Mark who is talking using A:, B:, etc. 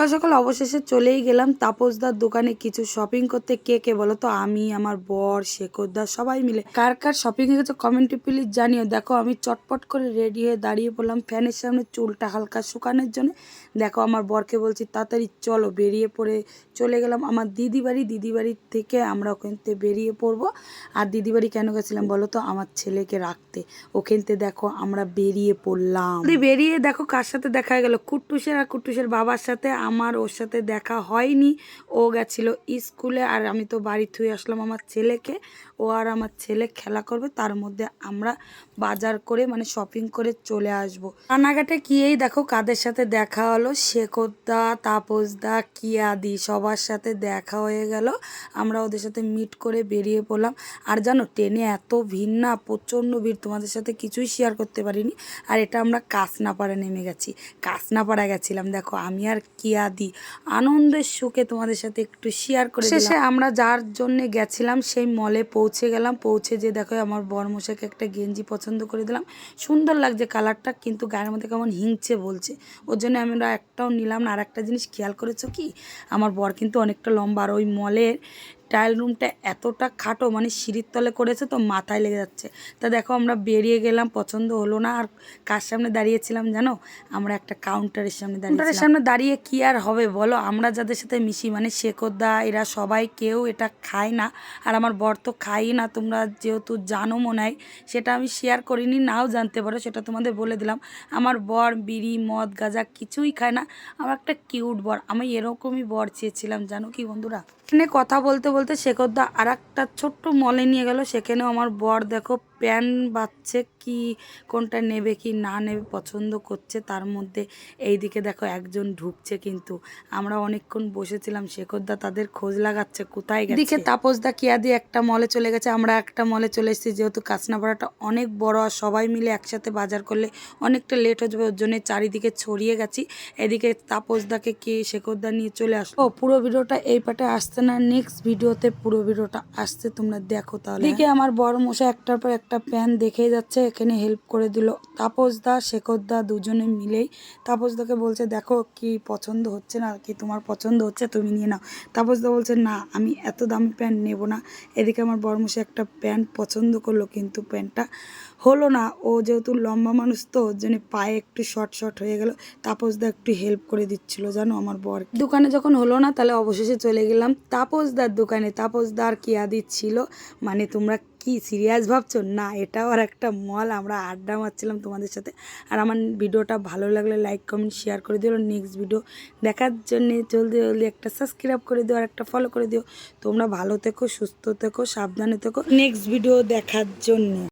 A: সকাল সকাল অবশেষে চলেই গেলাম তাপসদার দোকানে কিছু শপিং করতে। কে কে বলো তো? আমি, আমার বর, শেখরদা, সবাই মিলে। কার কার শপিং এ গেছে কমেন্টে প্লিজ জানিও। দেখো, আমি চটপট করে রেডি হয়ে দাঁড়িয়ে পড়লাম ফ্যানের সামনে, চুলটা হালকা শুকানোর জন্য। দেখো, আমার বরকে বলছি, তাড়াতাড়ি চলো, বেরিয়ে পড়ে চলে গেলাম। আমার দিদি বাড়ি দিদি বাড়ির থেকে আমরা ওখান থেকে বেরিয়ে পড়ব। আর দিদি বাড়ি কেন গেছিলাম বলো তো? আমার ছেলেকে রাখতে। ওখান থেকে দেখো, আমরা বেরিয়ে পড়লাম। বেরিয়ে দেখো, কার সাথে দেখা গেল? কুট্টুসের আর কুট্টুসের বাবার সাথে আমার ওর সাথে দেখা হয়নি। ও গেছিল স্কুলে আর আমি তো বাড়ি থুয়ে আসলাম আমার ছেলেকে। ও আর আমার ছেলে খেলা করবে, তার মধ্যে আমরা বাজার করে মানে শপিং করে চলে আসব। রানাঘাটে গিয়েই দেখো কাদের সাথে দেখা হলো। শেখরদা, তাপসদা, কিয়াদি সবার সাথে দেখা হয়ে গেল। আমরা ওদের সাথে মিট করে বেরিয়ে পড়লাম। আর জানো, ট্রেনে এত ভিড় না, প্রচণ্ড ভিড়, তোমাদের সাথে কিছুই শেয়ার করতে পারিনি। আর এটা আমরা কাসনাপাড়া নেমে গেছি। কাসনাপাড়া গেছিলাম, দেখো আমি আর কিয়াদি আনন্দের সুখে তোমাদের সাথে একটু শেয়ার করে শেষে আমরা যার জন্যে গেছিলাম সেই মলে পৌঁছে গেলাম। পৌঁছে যে দেখো আমার বরমশাকে একটা গেঞ্জি পছন্দ করে দিলাম। সুন্দর লাগছে কালারটা কিন্তু গায়ের মধ্যে কেমন হিংচে বলছে। ওর জন্য আমরা একটাও নিলাম না। আর একটা জিনিস খেয়াল করেছ কি? আমার বর কিন্তু অনেকটা লম্বা। আর ওই মলের ট্রায়াল রুমটা এতটা খাটো মানে সিঁড়ির তলে করেছে তো মাথায় লেগে যাচ্ছে। তা দেখো আমরা বেরিয়ে গেলাম, পছন্দ হলো না, আর কার সামনে দাঁড়িয়েছিলাম জানো? আমরা একটা কাউন্টারের সামনে দাঁড়িয়ে সামনে দাঁড়িয়ে কি আর হবে বলো? আমরা যাদের সাথে মিশি মানে শেখরদা, এরা সবাই কেউ এটা খায় না, আর আমার বর তো খাই না, তোমরা যেহেতু জানো মনে হয়, সেটা আমি শেয়ার করিনি, নাও জানতে পারো, সেটা তোমাদের বলে দিলাম। আমার বর বিড়ি, মদ, গাঁজা কিছুই খায় না, আমার একটা কিউট বর, আমি এরকমই বর চেয়েছিলাম, জানো কি বন্ধুরা? এখানে কথা বলতে বলতে শেখরদা আর একটা ছোট্ট মলে নিয়ে গেল সেখানেও আমার বর দেখো প্যান বাচ্ছে কি কোনটা নেবে কি না নেবে পছন্দ করছে তার মধ্যে এই দিকে দেখো একজন ঢুকছে কিন্তু। আমরা অনেকক্ষণ বসেছিলাম শেখরদা তাদের খোঁজ লাগাচ্ছে কোথায় গেছে? দিকে তাপসদা কিয়া দিয়ে একটা মলে চলে গেছে আমরা একটা মলে চলে এসেছি যেহেতু কাঁচনাপাড়াটা অনেক বড় আর সবাই মিলে একসাথে বাজার করলে অনেকটা লেট হয়ে যাবে ওর জন্য চারিদিকে ছড়িয়ে গেছি। এদিকে তাপসদাকে কে শেখরদা নিয়ে চলে আসলো। ও পুরো ভিডিওটা এই পাটে আসছে না নেক্সট ভিডিওতে পুরো ভিডিওটা আসছে তোমরা দেখো তাহলে। এদিকে আমার বড় মশা একটার পর একটা প্যান দেখে যাচ্ছে, এখানে হেল্প করে দিল। তাপসদা শেখরদা দুজনে মিলেই তাপসদাকে বলছে, দেখো কি পছন্দ হচ্ছে না, কি তোমার পছন্দ হচ্ছে তুমি নিয়ে নাও। তাপসদা বলছে, না, আমি এত দামি প্যান্ট নেব না। এদিকে আমার বড়মশাই একটা প্যান্ট পছন্দ করল, কিন্তু প্যান্টটা হলো না। ও যেহেতু লম্বা মানুষ তো, ওর জন্য পায়ে একটু শর্ট শর্ট হয়ে গেল। তাপসদা একটু হেল্প করে দিচ্ছিল, জানো আমার বর দোকানে যখন হলো না, তাহলে অবশেষে চলে গেলাম তাপসদার দোকানে। তাপসদার কিয়া দিচ্ছিল মানে তোমরা কি সিরিয়াস ভাবছ? না, এটাও আর একটা মল আমরা আড্ডা মারছিলাম তোমাদের সাথে। আর আমার ভিডিওটা ভালো লাগলে লাইক কমেন্ট শেয়ার করে দিও। নেক্সট ভিডিও দেখার জন্যে জলদি জলদি একটা সাবস্ক্রাইব করে দিও আর একটা ফলো করে দিও। তোমরা ভালো থেকো, সুস্থ থেকো, সাবধানে থেকো। নেক্সট ভিডিও দেখার জন্য।